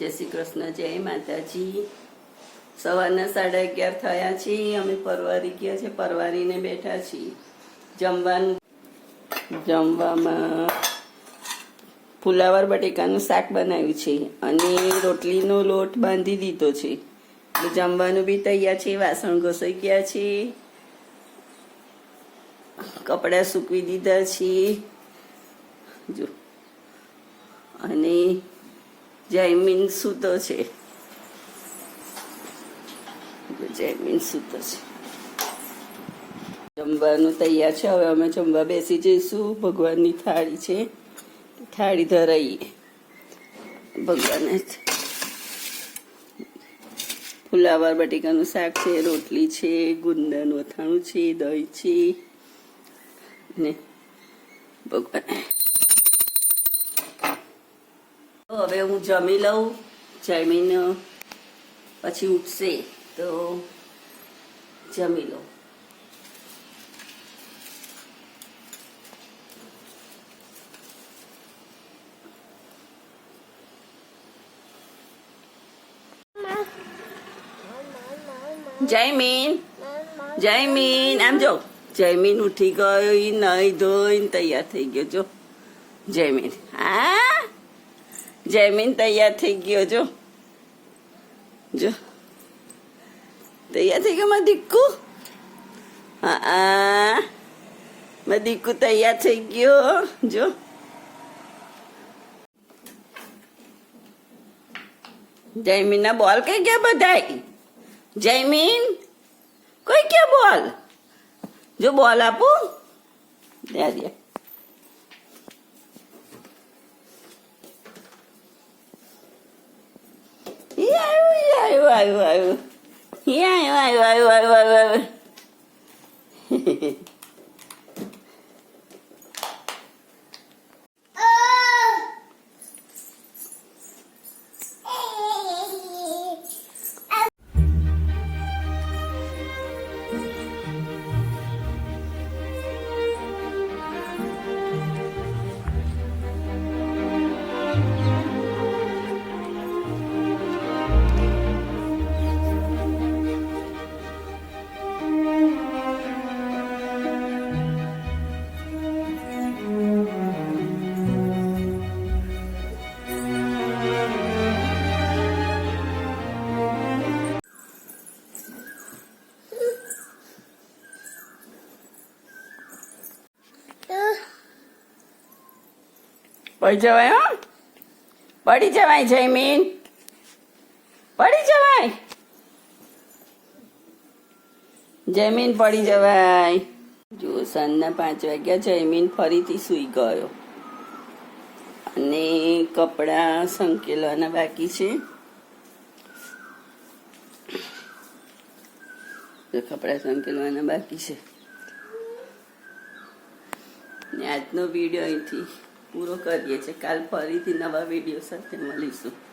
જય શ્રી કૃષ્ણ, જય માતાજી. સવારના સાડા અગિયાર થયા છીએ, અમે પરવારી ગયા છે, પરવારીને બેઠા છીએ. જમવાનું જમવામાં ફુલાવર બટેકાનું શાક બનાવ્યું છે અને રોટલીનો લોટ બાંધી દીધો છે. જમવાનું બી તૈયાર છે, વાસણ ઘસાઈ ગયા છે. કપડાં સૂકવી દીધા છે. જો. અને જયમીન સૂતો છે. જયમીન સૂતો છે. જમવાનું તૈયાર છે. હવે અમે જમવા બેસી જઈશું. ભગવાનની થાળી છે. થાળી ધરાઈએ. ભગવાને ફુલાવર બટેકાનું શાક છે, રોટલી છે, ગુંદરનું અથાણું છે, દહીં છે. ને ભગવાને તો હવે હું જમી લઉં, જમીને પછી ઉઠશે તો જમી લઉં. જયમીન જયમીન આમ જો જયમીન ઉઠી ગયો નહીં ધોઈને તૈયાર થઈ ગયો, જો. જયમીન હા? જયમીન તૈયાર થઈ ગયો, જો. જો. તૈયાર થઈ ગયો મારા દીકુ? હા. મારા દીકુ તૈયાર થઈ ગયો, જો. જયમીન ના બોલ કઈ ગયા બધાય? જયમીન, કોઈ ક્યાં બોલ? જો બોલ આપું. દે ಅಯ್ಯೋ ಅಯ್ಯೋ ಅಯ್ಯೋ ಅಯ್ಯೋ ಅಯ್ಯೋ ಅಯ್ಯೋ ಅಯ್ಯೋ ಅಯ್ಯೋ પડી જવાય, હો. પડી જવાય, જયમીન. પડી જવાય. જયમીન પડી જવાય. જો સાંજના પાંચ વાગ્યા જયમીન ફરીથી સૂઈ ગયો. અને કપડાં સંકેલવાના બાકી છે. કપડાં સંકેલવાના બાકી છે. ને આજનો વીડિયો અહીંથી પૂરો કરીએ છીએ. કાલ ફરીથી નવા વીડિયો સાથે મળીશું.